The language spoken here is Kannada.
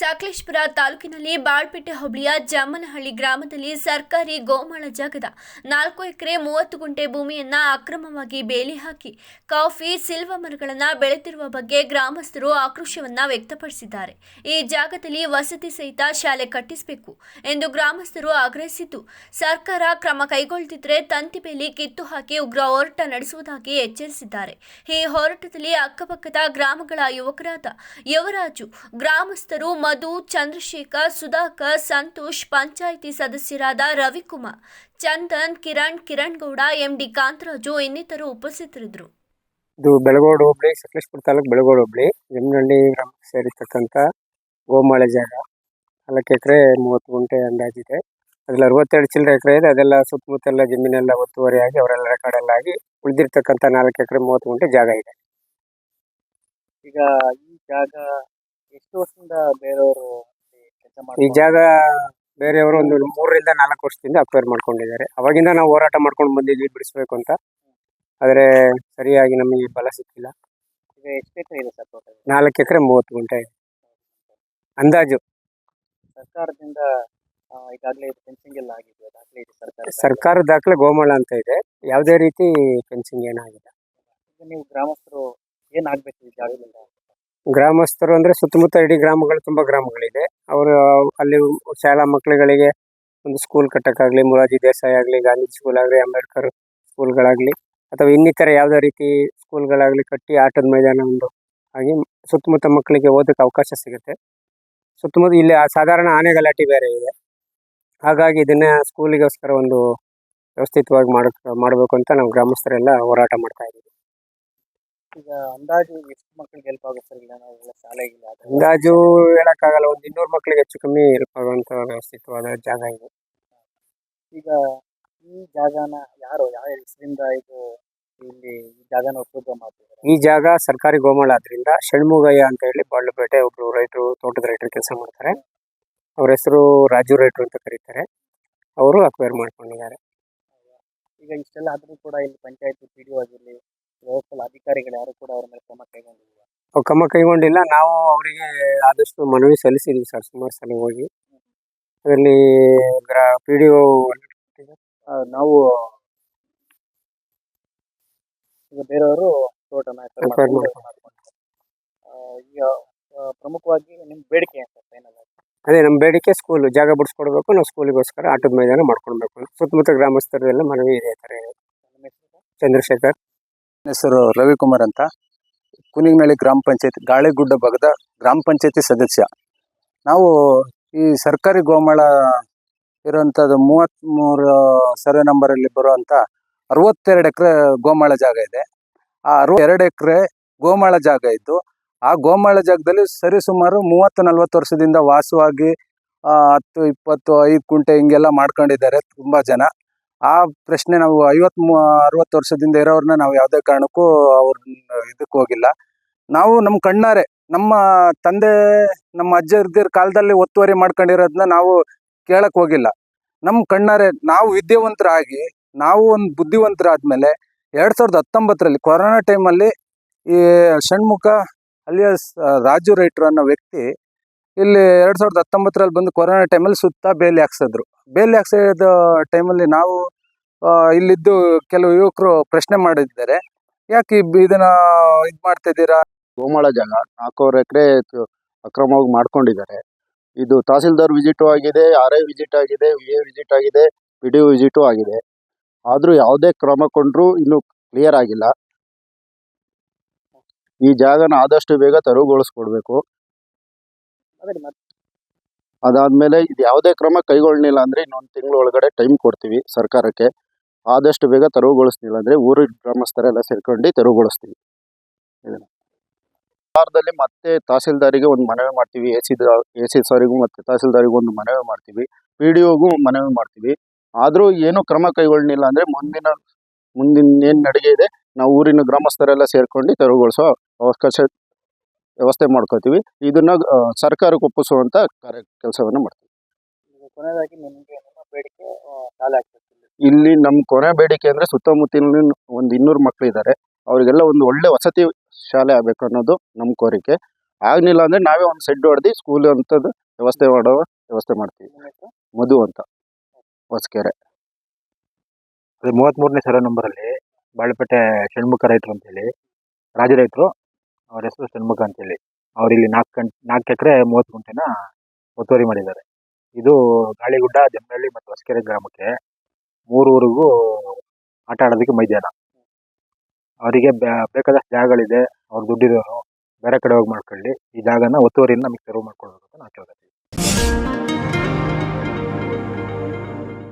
ಸಕಲೇಶ್ಪುರ ತಾಲೂಕಿನಲ್ಲಿ ಬಾಳ್ಪೇಟೆ ಹೋಬಳಿಯ ಜಮ್ಮನಹಳ್ಳಿ ಗ್ರಾಮದಲ್ಲಿ ಸರ್ಕಾರಿ ಗೋಮಾಳ ಜಾಗದ ನಾಲ್ಕು ಎಕರೆ ಮೂವತ್ತು ಗುಂಟೆ ಭೂಮಿಯನ್ನ ಅಕ್ರಮವಾಗಿ ಬೇಲಿ ಹಾಕಿ ಕಾಫಿ ಸಿಲ್ವ ಮರಗಳನ್ನು ಬೆಳೆತಿರುವ ಬಗ್ಗೆ ಗ್ರಾಮಸ್ಥರು ಆಕ್ರೋಶವನ್ನ ವ್ಯಕ್ತಪಡಿಸಿದ್ದಾರೆ. ಈ ಜಾಗದಲ್ಲಿ ವಸತಿ ಸಹಿತ ಶಾಲೆ ಕಟ್ಟಿಸಬೇಕು ಎಂದು ಗ್ರಾಮಸ್ಥರು ಆಗ್ರಹಿಸಿದ್ದು, ಸರ್ಕಾರ ಕ್ರಮ ಕೈಗೊಳ್ಳದಿದ್ದರೆ ತಂತಿ ಬೇಲಿ ಕಿತ್ತು ಹಾಕಿ ಉಗ್ರ ಹೋರಾಟ ನಡೆಸುವುದಾಗಿ ಎಚ್ಚರಿಸಿದ್ದಾರೆ. ಈ ಹೋರಾಟದಲ್ಲಿ ಅಕ್ಕಪಕ್ಕದ ಗ್ರಾಮಗಳ ಯುವಕರಾದ ಯುವರಾಜು, ಗ್ರಾಮಸ್ಥರು ಮಧು ಚಂದ್ರಶೇಖರ್, ಸುಧಾಕರ್, ಸಂತೋಷ್, ಪಂಚಾಯಿತಿ ಸದಸ್ಯರಾದ ರವಿಕುಮಾರ್, ಚಂದನ್, ಕಿರಣ್ ಕಿರಣ್ ಗೌಡ ಎಂಡಿ ಕಾಂತರಾಜು ಇನ್ನಿತರು ಉಪಸ್ಥಿತರಿದ್ದರು. ಇದು ಬೆಳಗೋಡು ಹೋಬಳಿ, ಸಕಲೇಶ್ಪುರ ತಾಲೂಕು ಬೆಳಗೋಡು ಹೋಬಳಿ. ಜಮನಹಳ್ಳಿ ಗ್ರಾಮಕ್ಕೆ ಸೇರಿರ್ತಕ್ಕಂಥ ಗೋಮಾಳೆ ಜಾಗ. ನಾಲ್ಕು ಎಕರೆ ಮೂವತ್ತು ಗುಂಟೆ ಅಂದಾಜಿದೆ. ಅದ್ರಲ್ಲಿ ಅರವತ್ತೆರಡು ಚಿಲ್ಲರೆ ಎಕರೆ ಇದೆ. ಅದೆಲ್ಲ ಸುತ್ತಮುತ್ತೆಲ್ಲ ಜಮೀನೆಲ್ಲ ಒತ್ತುವರಿಯಾಗಿ ಅವರೆಲ್ಲ ರೆಕಾರ್ಡೆಲ್ಲ ಆಗಿ ಉಳಿದಿರ್ತಕ್ಕಂಥ ನಾಲ್ಕು ಎಕರೆ ಮೂವತ್ತು ಗುಂಟೆ ಜಾಗ ಇದೆ. ಈಗ ಈ ಜಾಗ ಎಷ್ಟು ವರ್ಷದಿಂದ ಬೇರೆಯವರು ಕೆಲಸ ಈ ಮಾಡಿ ಜಾಗ ಬೇರೆಯವರು ಒಂದು ಮೂರರಿಂದ ನಾಲ್ಕು ವರ್ಷದಿಂದ ಅಕ್ವೈರ್ ಮಾಡ್ಕೊಂಡಿದ್ದಾರೆ. ಅವಾಗಿಂದ ನಾವು ಹೋರಾಟ ಮಾಡ್ಕೊಂಡು ಬಂದಿದ್ವಿ ಬಿಡಿಸ್ಬೇಕು ಅಂತ. ಆದರೆ ಸರಿಯಾಗಿ ನಮಗೆ ಬಲ ಸಿಕ್ಕಿಲ್ಲ. ಈಗ ಎಷ್ಟು ಎಕರೆ ಇದೆ ಸರ್ ಟೋಟಲ್ ನಾಲ್ಕು ಎಕರೆ ಮೂವತ್ತು ಗುಂಟೆ ಇದೆ. ಅಂದಾಜು. ಸರ್ಕಾರದಿಂದ ಆ, ಈಗಾಗಲೇ ಇದು ಫೆನ್ಸಿಂಗ್ ಎಲ್ಲ ಆಗಿದೆ ದಾಖಲೆ ಇದೆ ಸರ್ಕಾರ ಸರ್ಕಾರ ದಾಖಲೆ ಗೋಮಾಳ ಅಂತ ಇದೆ. ಯಾವುದೇ ರೀತಿ ಫೆನ್ಸಿಂಗ್ ಏನಾಗಿಲ್ಲ. ಈಗ ನೀವು ಗ್ರಾಮಸ್ಥರು ಏನಾಗಬೇಕು ಈ ಜಾಗದಿಂದ? ಗ್ರಾಮಸ್ಥರು ಅಂದ್ರೆ ಸುತ್ತಮುತ್ತ ಇಡೀ ಗ್ರಾಮಗಳು ತುಂಬಾ ಗ್ರಾಮಗಳಿದೆ. ಅವರು ಅಲ್ಲಿ ಶಾಲಾ ಮಕ್ಕಳುಗಳಿಗೆ ಒಂದು ಸ್ಕೂಲ್ ಕಟ್ಟಕ್ಕಾಗ್ಲಿ, ಮೊರಾರ್ಜಿ ದೇಸಾಯಿ ಆಗ್ಲಿ ಗಾಂಧಿ ಸ್ಕೂಲ್ ಆಗಲಿ, ಅಂಬೇಡ್ಕರ್ ಸ್ಕೂಲ್ ಗಳಾಗ್ಲಿ ಅಥವಾ ಇನ್ನಿತರ ಯಾವುದೇ ರೀತಿ ಸ್ಕೂಲ್ ಗಳಾಗ್ಲಿ ಕಟ್ಟಿ ಆಟದ ಮೈದಾನ ಒಂದು ಆಗಿ ಸುತ್ತಮುತ್ತ ಮಕ್ಕಳಿಗೆ ಓದಕ್ಕೆ ಅವಕಾಶ ಸಿಗುತ್ತೆ. ಸುತ್ತಮುತ್ತ ಇಲ್ಲಿ ಆ ಸಾಧಾರಣ ಆನೆ ಗಲಾಟೆ ಬೇರೆ ಇದೆ. ಹಾಗಾಗಿ ಇದನ್ನ ಸ್ಕೂಲಿಗೋಸ್ಕರ ಒಂದು ವ್ಯವಸ್ಥಿತವಾಗಿ ಮಾಡ್ ಮಾಡಬೇಕು ಅಂತ ನಾವು ಗ್ರಾಮಸ್ಥರೆಲ್ಲ ಹೋರಾಟ ಮಾಡ್ತಾ ಇದ್ದೀವಿ. ಈಗ ಅಂದಾಜು ಎಷ್ಟು ಮಕ್ಕಳಿಗೆ ಹೆಲ್ಪ್ ಆಗುತ್ತೆ ಸರ್? ಇಲ್ಲ ನಾವು ಶಾಲೆಗಿಲ್ಲ ಅದು ಅಂದಾಜು ಹೇಳಕ್ಕಾಗಲ್ಲ ಒಂದು ಇನ್ನೂರು ಮಕ್ಕಳಿಗೆ ಹೆಚ್ಚು ಕಮ್ಮಿ ಹೆಲ್ಪ್ ಆಗುವಂತ ವ್ಯವಸ್ಥಿತವಾದ ಜಾಗ ಇದೆ. ಈಗ ಈ ಜಾಗನ ಯಾರು ಯಾವ ಹೆಸರಿಂದ ಇದು ಇಲ್ಲಿ ಈ ಜಾಗನ ಉಪಯೋಗ ಮಾಡ್ತಿದ್ದಾರೆ? ಈ ಜಾಗ ಸರ್ಕಾರಿ ಗೋಮಾಳ ಆದ್ರಿಂದ ಷಣ್ಮುಗಯ್ಯ ಅಂತ ಹೇಳಿ ಬಾಳ್ಲಪೇಟೆ ಒಬ್ರು ರೈತರು ತೋಟದ ರೈತರು ಕೆಲಸ ಮಾಡ್ತಾರೆ. ಅವ್ರ ಹೆಸರು ರಾಜು ರೈತರು ಅಂತ ಕರೀತಾರೆ. ಅವರು ಅಕ್ವೈರ್ ಮಾಡ್ಕೊಂಡಿದ್ದಾರೆ. ಈಗ ಇಷ್ಟೆಲ್ಲ ಆದ್ರೂ ಕೂಡ ಇಲ್ಲಿ ಪಂಚಾಯತ್ ಪಿ ಡಿ ಆಗಿರಲಿ ಲೋಕಲ್ ಅಧಿಕಾರಿಗಳು ಯಾರು ಕೂಡ ಅವ್ರ ಮೇಲೆ ಕ್ರಮ ಕೈಗೊಂಡಿಲ್ಲ. ಅವ್ರು ಕ್ರಮ ಕೈಗೊಂಡಿಲ್ಲ. ನಾವು ಅವರಿಗೆ ಆದಷ್ಟು ಮನವಿ ಸಲ್ಲಿಸಿದ್ವಿ ಸರ್ ಸುಮಾರು ಸಲ ಹೋಗಿ. ಅದರಲ್ಲಿ ಗ್ರಾ ಪಿ ಡಿ ಓ ನಾವು ಈಗ ಬೇರೆಯವರು ತೋಟ ಈಗ ಆ, ಪ್ರಮುಖವಾಗಿ ನಿಮ್ ಬೇಡಿಕೆ ಫೈನಲ್ ಅದೇ ನಮ್ಮ ಬೇಡಿಕೆ ಸ್ಕೂಲ್ ಜಾಗ ಬಿಡಿಸ್ಕೊಡ್ಬೇಕು. ನಾವು ಸ್ಕೂಲಿಗೋಸ್ಕರ ಆಟದ ಮೈದಾನ ಮಾಡ್ಕೊಳ್ಬೇಕು. ಸುತ್ತಮುತ್ತ ಗ್ರಾಮಸ್ಥರದೆಲ್ಲ ಮನವಿ ಇದೆ ಥರ ಚಂದ್ರಶೇಖರ್. ಹೆಸರು ರವಿಕುಮಾರ್ ಅಂತ. ಕುನಿಗನಹಳ್ಳಿ ಗ್ರಾಮ ಪಂಚಾಯತ್, ಗಾಳಿಗುಡ್ಡ ಭಾಗದ ಗ್ರಾಮ ಪಂಚಾಯತಿ ಸದಸ್ಯ. ನಾವು ಈ ಸರ್ಕಾರಿ ಗೋಮಾಳ ಇರುವಂಥದ್ದು ಮೂವತ್ತ್ಮೂರು ಸರ್ವೆ ನಂಬರಲ್ಲಿ ಬರುವಂಥ ಅರವತ್ತೆರಡು ಎಕರೆ ಗೋಮಾಳ ಜಾಗ ಇದೆ. ಆ ಅರವತ್ತೆರಡು ಎಕರೆ ಗೋಮಾಳ ಜಾಗ ಇದ್ದು, ಆ ಗೋಮಾಳ ಜಾಗದಲ್ಲಿ ಸರಿಸುಮಾರು ಮೂವತ್ತು ನಲ್ವತ್ತು ವರ್ಷದಿಂದ ವಾಸವಾಗಿ ಹತ್ತು, ಇಪ್ಪತ್ತು, ಐದು ಕುಂಟೆ ಹಿಂಗೆಲ್ಲ ಮಾಡ್ಕೊಂಡಿದ್ದಾರೆ ತುಂಬ ಜನ. ಆ ಪ್ರಶ್ನೆ ನಾವು ಐವತ್ ಅರವತ್ತು ವರ್ಷದಿಂದ ಇರೋರನ್ನ ನಾವು ಯಾವುದೇ ಕಾರಣಕ್ಕೂ ಅವ್ರ ಇದಕ್ಕೆ ಹೋಗಿಲ್ಲ. ನಾವು ನಮ್ಮ ಕಣ್ಣಾರೆ, ನಮ್ಮ ತಂದೆ, ನಮ್ಮ ಅಜ್ಜರ್ದಿರ ಕಾಲದಲ್ಲಿ ಒತ್ತುವರಿ ಮಾಡ್ಕೊಂಡಿರೋದನ್ನ ನಾವು ಕೇಳಕ್ ಹೋಗಿಲ್ಲ. ನಮ್ಮ ಕಣ್ಣಾರೆ, ನಾವು ವಿದ್ಯಾವಂತರಾಗಿ, ನಾವು ಒಂದು ಬುದ್ಧಿವಂತರಾದ್ಮೇಲೆ ಎರಡ್ ಸಾವಿರದ ಹತ್ತೊಂಬತ್ತರಲ್ಲಿ ಕೊರೋನಾ ಟೈಮಲ್ಲಿ ಈ ಷಣ್ಮುಖ ಅಲಿಯಾಸ್ ರಾಜು ರೈಟ್ರು ಅನ್ನೋ ವ್ಯಕ್ತಿ ಇಲ್ಲಿ ಎರಡ್ ಸಾವಿರದ ಹತ್ತೊಂಬತ್ತರಲ್ಲಿ ಬಂದು ಕೊರೋನಾ ಟೈಮಲ್ಲಿ ಸುತ್ತ ಬೇಲಿ ಹಾಕ್ಸಿದ್ರು. ಬೇಲಿ ಹಾಕ್ಸಿದ ಟೈಮಲ್ಲಿ ನಾವು ಇಲ್ಲಿದ್ದು ಕೆಲವು ಯುವಕರು ಪ್ರಶ್ನೆ ಮಾಡಿದ್ದಾರೆ. ಯಾಕೆ ಇದನ್ನ ಇದು ಮಾಡ್ತಾ ಇದ್ದೀರಾ? ಗೋಮಾಳ ಜಾಗ ನಾಲ್ಕೂವರೆ ಎಕರೆ ಅಕ್ರಮವಾಗಿ ಮಾಡ್ಕೊಂಡಿದ್ದಾರೆ. ಇದು ತಹಸೀಲ್ದಾರ್ ವಿಸಿಟು ಆಗಿದೆ, ಆರ್ ಐ ವಿಸಿಟ್ ಆಗಿದೆ, ವಿ ಎ ವಿಸಿಟ್ ಆಗಿದೆ, ಪಿ ಡಿ ವಿಸಿಟು ಆಗಿದೆ. ಆದರೂ ಯಾವುದೇ ಕ್ರಮ ಕೊಂಡ್ರು ಇನ್ನು ಕ್ಲಿಯರ್ ಆಗಿಲ್ಲ. ಈ ಜಾಗನ ಆದಷ್ಟು ಬೇಗ ತೆರವುಗೊಳಿಸ್ಕೊಡ್ಬೇಕು ಅದಾದ್ಮೇಲೆ ಇದು ಯಾವುದೇ ಕ್ರಮ ಕೈಗೊಳ್ಳಲಿಲ್ಲ ಅಂದ್ರೆ ಇನ್ನೊಂದು ತಿಂಗಳ ಒಳಗಡೆ ಟೈಮ್ ಕೊಡ್ತೀವಿ ಸರ್ಕಾರಕ್ಕೆ. ಆದಷ್ಟು ಬೇಗ ತೆರವುಗೊಳಿಸ್ಲಿಲ್ಲ ಅಂದ್ರೆ ಊರಿನ ಗ್ರಾಮಸ್ಥರೆಲ್ಲ ಸೇರ್ಕೊಂಡು ತೆರವುಗೊಳಿಸ್ತೀವಿ. ವಾರದಲ್ಲಿ ಮತ್ತೆ ತಹಸೀಲ್ದಾರಿಗೆ ಒಂದು ಮನವಿ ಮಾಡ್ತೀವಿ, ಎ ಸಿ ಎ ಸಿ ಸಾರಿಗೂ ಮತ್ತೆ ತಹಸೀಲ್ದಾರಿಗೂ ಒಂದು ಮನವಿ ಮಾಡ್ತೀವಿ, ಪಿ ಡಿ ಒಗೂ ಮನವಿ ಮಾಡ್ತೀವಿ. ಆದರೂ ಏನು ಕ್ರಮ ಕೈಗೊಳ್ಳಲಿಲ್ಲ ಅಂದ್ರೆ ಮುಂದಿನ ಮುಂದಿನ ಏನು ನಡಿಗೆ ಇದೆ, ನಾವು ಊರಿನ ಗ್ರಾಮಸ್ಥರೆಲ್ಲ ಸೇರ್ಕೊಂಡು ತೆರವುಗೊಳಿಸೋ ಅವಕಾಶ ವ್ಯವಸ್ಥೆ ಮಾಡ್ಕೋತೀವಿ ಇದನ್ನ ಸರ್ಕಾರಕ್ಕೆ ಒಪ್ಪಿಸುವಂತ ಕಾರ್ಯ ಕೆಲಸವನ್ನು ಮಾಡ್ತೀವಿ. ಕೊನೆಯದಾಗಿ ನಿಮಗೆ ನಿಮ್ಮ ಬೇಡಿಕೆ ಆ, ಶಾಲೆ ಆಗ್ತದೆ. ಇಲ್ಲಿ ನಮ್ಮ ಕೊನೆ ಬೇಡಿಕೆ ಅಂದ್ರೆ ಸುತ್ತಮುತ್ತಲಿನ ಒಂದು ಇನ್ನೂರು ಮಕ್ಕಳಿದ್ದಾರೆ ಅವರಿಗೆಲ್ಲ ಒಂದು ಒಳ್ಳೆ ವಸತಿ ಶಾಲೆ ಆಗಬೇಕು ಅನ್ನೋದು ನಮ್ಮ ಕೋರಿಕೆ. ಆಗ್ಲಿಲ್ಲ ಅಂದ್ರೆ ನಾವೇ ಒಂದು ಸೆಡ್ ಹೊಡೆದು ಸ್ಕೂಲ್ ಅಂತದ್ದು ವ್ಯವಸ್ಥೆ ಮಾಡೋ ವ್ಯವಸ್ಥೆ ಮಾಡ್ತೀವಿ. ಮಧು ಅಂತ. ಹೊಸಕೆರೆ. ಅದೇ ಮೂವತ್ತ್ಮೂರನೇ ಸರ ನಂಬರಲ್ಲಿ ಬಾಳೆಪೇಟೆ ಷಣ್ಮುಖ ರೈತರು ಅಂತೇಳಿ ರಾಜ ರೈತರು ಅವ್ರ ಹೆಸರು ಷಣ್ಮುಖ ಅಂತೇಳಿ ಅವ್ರು ಇಲ್ಲಿ ನಾಲ್ಕು ಗಂಟೆ ನಾಲ್ಕು ಎಕರೆ ಮೂವತ್ತು ಗುಂಟೆನ ಒತ್ತುವರಿ ಮಾಡಿದ್ದಾರೆ. ಇದು ಗಾಳಿಗುಡ್ಡ ಜಮ್ಮಳ್ಳಿ ಮತ್ತು ಹೊಸಕೆರೆ ಗ್ರಾಮಕ್ಕೆ ಮೂರು ಊರಿಗೂ ಆಟ ಆಡೋದಕ್ಕೆ ಮೈದಾನ. ಅವರಿಗೆ ಬೇಕಾದಷ್ಟು ಜಾಗಗಳಿದೆ. ಅವ್ರು ದುಡ್ಡಿರೋರು ಬೇರೆ ಕಡೆ ಹೋಗಿ ಮಾಡ್ಕೊಳ್ಳಿ. ಈ ಜಾಗನ ಒತ್ತುವರಿನ ನಮಗೆ ತೆರವು ಮಾಡ್ಕೊಡ್ಬೇಕು ಅಂತ ನಾವು ಕೇಳ್ಬೇಕು